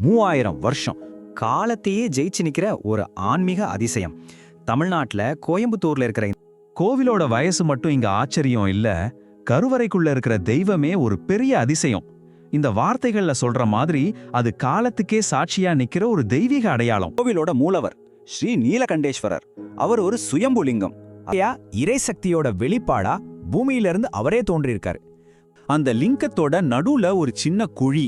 மூவாயிரம் வருஷம். காலத்தையே ஜெயிச்சு நிக்கிற ஒரு ஆன்மீக அதிசயம். தமிழ்நாட்டுல கோயம்புத்தூர்ல இருக்கிற கோவிலோட வயசு மட்டும் இங்க ஆச்சரியம் இல்ல கருவறைக்குள்ள இருக்கிற தெய்வமே ஒரு பெரிய அதிசயம். இந்த வார்த்தைகள்ல சொல்ற மாதிரி அது காலத்துக்கே சாட்சியா நிக்கிற ஒரு தெய்வீக அடையாளம். கோவிலோட மூலவர் ஸ்ரீ நீலகண்டேஸ்வரர். அவர் ஒரு சுயம்புலிங்கம். இறைசக்தியோட வெளிப்பாடா பூமியிலிருந்து அவரே தோன்றியிருக்காரு. அந்த லிங்கத்தோட நடுவுல ஒரு சின்ன குழி.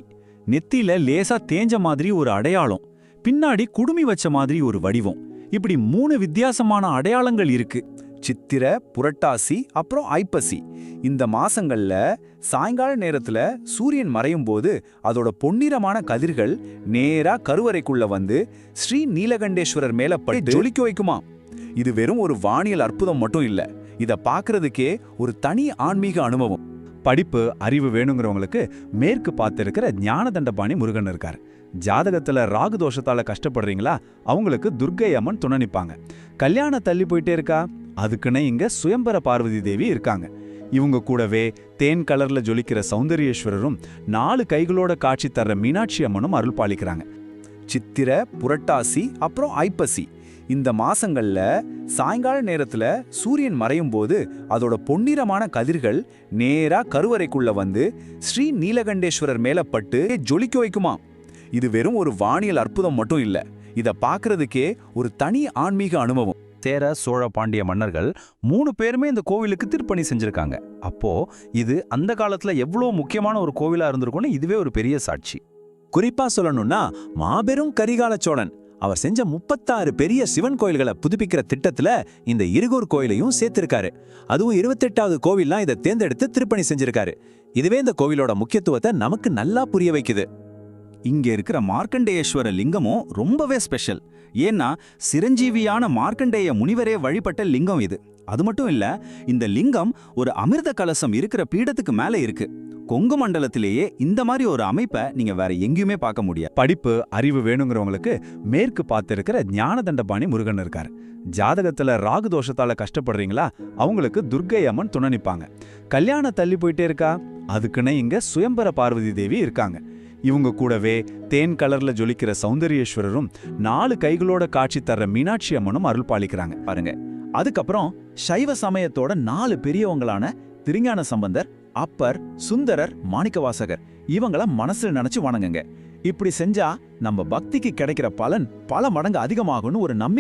நெத்தியில லேசா தேஞ்ச மாதிரி ஒரு அடையாளம். பின்னாடி குடுமி வச்ச மாதிரி ஒரு வடிவம். இப்படி மூணு வித்தியாசமான அடையாளங்கள் இருக்கு. சித்திர புரட்டாசி அப்புறம் ஐப்பசி. இந்த மாசங்கள்ல சாயங்கால நேரத்துல சூரியன் மறையும் போது அதோட பொன்னிறமான கதிர்கள் நேரா கருவறைக்குள்ள வந்து ஸ்ரீ நீலகண்டேஸ்வரர் மேல பட்டு ஜொலிக்க வைக்குமா? இது வெறும் ஒரு வானியல் அற்புதம் மட்டும் இல்ல. இத பார்க்கறதுக்கே ஒரு தனி ஆன்மீக அனுபவம். படிப்பு அறிவு வேணுங்கிறவங்களுக்கு மேற்கு பார்த்திருக்கிற ஞானதண்டபாணி முருகன் இருக்கார். ஜாதகத்தில் ராகு தோஷத்தால் கஷ்டப்படுறீங்களா? அவங்களுக்கு துர்க்கை அம்மன் துணைனிப்பாங்க கல்யாணம் தள்ளி போயிட்டே இருக்கா? அதுக்குன்னு இங்கே சுயம்பர பார்வதி தேவி இருக்காங்க. இவங்க கூடவே தேன் கலரில் ஜொலிக்கிற சௌந்தரியேஸ்வரரும் நாலு கைகளோட காட்சி தர்ற மீனாட்சி அம்மனும் அருள் பாலிக்கிறாங்க. சித்திர புரட்டாசி அப்புறம் ஐப்பசி. இந்த மாசங்கள்ல சாயங்கால நேரத்துல சூரியன் மறையும் போது அதோட பொன்னிறமான கதிர்கள் நேரா கருவறைக்குள்ள வந்து ஸ்ரீ நீலகண்டேஸ்வரர் மேல பட்டு ஜொலிக்க வைக்குமா? இது வெறும் ஒரு வானியல் அற்புதம் மட்டும் இல்ல. இத பார்க்கறதுக்கே ஒரு தனி ஆன்மீக அனுபவம். சேர சோழ பாண்டிய மன்னர்கள் மூணு பேருமே இந்த கோவிலுக்கு திருப்பணி செஞ்சிருக்காங்க. அப்போ இது அந்த காலத்துல எவ்வளோ முக்கியமான ஒரு கோவிலா இருந்திருக்கும்னு இதுவே ஒரு பெரிய சாட்சி. குறிப்பா சொல்லணும்னா மாபெரும் கரிகால சோழன். அவர் செஞ்ச முப்பத்தாறு பெரிய சிவன் கோயில்களை புதுப்பிக்கிற திட்டத்துல இந்த இருகூர் கோயிலையும் சேர்த்திருக்காரு. அதுவும் இருபத்தெட்டாவது கோவில்லாம் இதை தேர்ந்தெடுத்து திருப்பணி செஞ்சிருக்காரு. இதுவே இந்த கோவிலோட முக்கியத்துவத்தை நமக்கு நல்லா புரிய வைக்குது. இங்க இருக்கிற மார்க்கண்டேயேஸ்வர லிங்கமும் ரொம்பவே ஸ்பெஷல். ஏன்னா சிரஞ்சீவியான மார்க்கண்டேய முனிவரே வழிபட்ட லிங்கம் இது. அது மட்டும் இல்ல இந்த லிங்கம் ஒரு அமிர்த கலசம் இருக்கிற பீடத்துக்கு மேல இருக்கு. கொங்கு மண்டலத்திலேயே இந்த மாதிரி ஒரு அமைப்பை நீங்க வேற எங்கேயுமே பார்க்க முடியாது. படிப்பு அறிவு வேணுங்கிறவங்களுக்கு மேற்கு பார்த்திருக்கிற ஞானதண்டபாணி முருகன் இருக்காரு. ஜாதகத்துல ராகு தோஷத்தால கஷ்டப்படுறீங்களா? அவங்களுக்கு துர்க்கை அம்மன் துணை நிற்பாங்க கல்யாணம் தள்ளி போயிட்டே இருக்கா? அதுக்குன்னு இங்க சுயம்பர பார்வதி தேவி இருக்காங்க. இவங்க கூடவே தேன் கலர்ல ஜொலிக்கிற சௌந்தரியேஸ்வரரும் நாலு கைகளோட காட்சி தர்ற மீனாட்சி அம்மனும் அருள் பாலிக்கிறாங்க. பாருங்க. அதுக்கப்புறம் சைவ சமயத்தோட நாலு பெரியவங்களான திருஞான சம்பந்தர் அப்பர் சுந்தரர் மாணிக்கவாசகர் இவங்கள மனசுல நினைச்சு வணங்குங்க. இப்படி செஞ்சா நம்ம பக்திக்கு கிடைக்கிற பலன் பல மடங்கு அதிகமாகும்னு ஒரு நம்பிக்கை